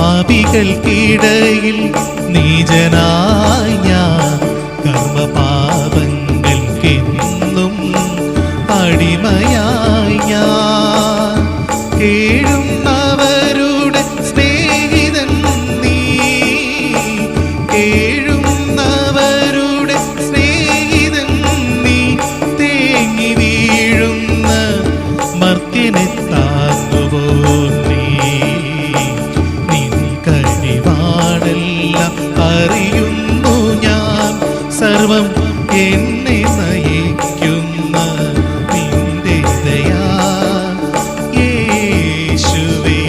പാപികൾക്കിടയിൽ നീചനായി ഞാൻ കർമ്മപാപങ്ങൾക്കെന്നും അടിമയായി ഞാൻ കേഴുന്നവരുടെ സ്നേഹിതൻ നീ. തേങ്ങി വീഴുന്ന അറിയുന്നു ഞാൻ. സർവം എന്നെ നയിക്കുന്ന നിന്റെ ദയാ. യേശുവേ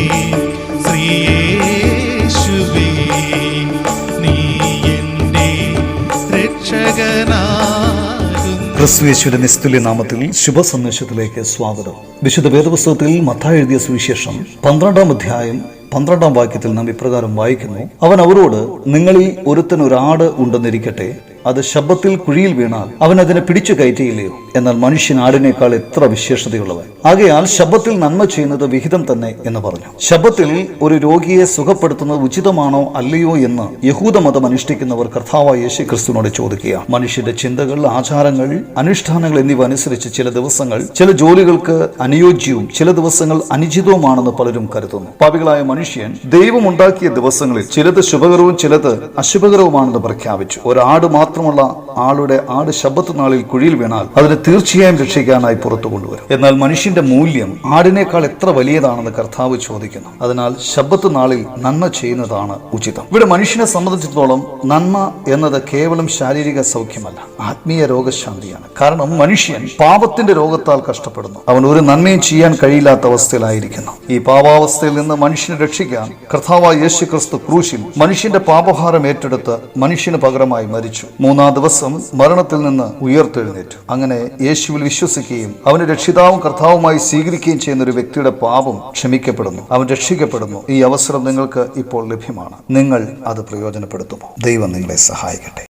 ശ്രീയേശുവേ നീ എന്റെ രക്ഷകനാ ക്രിസ്തുയേശുവിന്റെ നിസ്തുല്യ നാമത്തിൽ ശുഭസന്ദേശത്തിലേക്ക് സ്വാഗതം. വിശുദ്ധ വേദപുസ്തകത്തിൽ മത്ത എഴുതിയ സുവിശേഷം പന്ത്രണ്ടാം അധ്യായം പന്ത്രണ്ടാം വാക്യത്തിൽ നാം ഇപ്രകാരം വായിക്കുന്നു. അവൻ അവരോട് നിങ്ങളിൽ ഒരുത്തൻ ഒരാട് ഉണ്ടെന്നിരിക്കട്ടെ. അത് ശബ്ദത്തിൽ കുഴിയിൽ വീണാൽ അവൻ അതിനെ പിടിച്ചു കയറ്റിയില്ലയോ? എന്നാൽ മനുഷ്യൻ ആടിനേക്കാൾ എത്ര വിശേഷതയുള്ളവൻ? ആകയാൽ ശബ്ദത്തിൽ നന്മ ചെയ്യുന്നത് വിഹിതം തന്നെ എന്ന് പറഞ്ഞു. ശബ്ദത്തിൽ ഒരു രോഗിയെ സുഖപ്പെടുത്തുന്നത് ഉചിതമാണോ അല്ലയോ എന്ന് യഹൂദ മതം അനുഷ്ഠിക്കുന്നവർ കർത്താവായ യേശു ക്രിസ്തുവിനോട് ചോദിക്കുക മനുഷ്യന്റെ ചിന്തകൾ ആചാരങ്ങൾ അനുഷ്ഠാനങ്ങൾ എന്നിവ അനുസരിച്ച് ചില ദിവസങ്ങൾ ചില ജോലികൾക്ക് അനുയോജ്യവും ചില ദിവസങ്ങൾ അനുചിതവുമാണെന്ന് പലരും കരുതുന്നു. പാപികളായ മനുഷ്യൻ ദൈവമുണ്ടാക്കിയ ദിവസങ്ങളിൽ ചിലത് ശുഭകരവും ചിലത് അശുഭകരവുമാണെന്ന് പ്രഖ്യാപിച്ചു. ഒരാട് മാത്രമുള്ള ആളുടെ ആട് ശബ്ദത്ത് നാളിൽ കുഴിയിൽ വീണാൽ അതിനെ തീർച്ചയായും രക്ഷിക്കാനായി പുറത്തു കൊണ്ടുവരും. എന്നാൽ മനുഷ്യന്റെ മൂല്യം ആടിനേക്കാൾ എത്ര വലിയതാണെന്ന് കർത്താവ് ചോദിക്കുന്നു. അതിനാൽ ശബ്ദത്ത് നാളിൽ നന്മ ചെയ്യുന്നതാണ് ഉചിതം. ഇവിടെ മനുഷ്യനെ സംബന്ധിച്ചിടത്തോളം നന്മ എന്നത് കേവലം ശാരീരിക സൗഖ്യമല്ല ആത്മീയ രോഗശാന്തിയാണ്. കാരണം മനുഷ്യൻ പാപത്തിന്റെ രോഗത്താൽ കഷ്ടപ്പെടുന്നു. അവൻ ഒരു നന്മയും ചെയ്യാൻ കഴിയില്ലാത്ത അവസ്ഥയിലായിരിക്കുന്നു. ഈ പാപാവസ്ഥയിൽ നിന്ന് മനുഷ്യനെ രക്ഷിക്കാൻ കർത്താവായ യേശു ക്രിസ്തു ക്രൂശിൽ മനുഷ്യന്റെ പാപഭാരം ഏറ്റെടുത്ത് മനുഷ്യന് പകരമായി മരിച്ചു. മൂന്നാം ദിവസം മരണത്തിൽ നിന്ന് ഉയർത്തെഴുന്നേറ്റു. അങ്ങനെ യേശുവിൽ വിശ്വസിക്കുകയും അവന് രക്ഷിതാവും കർത്താവുമായി സ്വീകരിക്കുകയും ചെയ്യുന്ന ഒരു വ്യക്തിയുടെ പാപം ക്ഷമിക്കപ്പെടുന്നു. അവൻ രക്ഷിക്കപ്പെടുന്നു. ഈ അവസരം നിങ്ങൾക്ക് ഇപ്പോൾ ലഭ്യമാണ്. നിങ്ങൾ അത് പ്രയോജനപ്പെടുത്തുമോ? ദൈവം നിങ്ങളെ സഹായിക്കട്ടെ.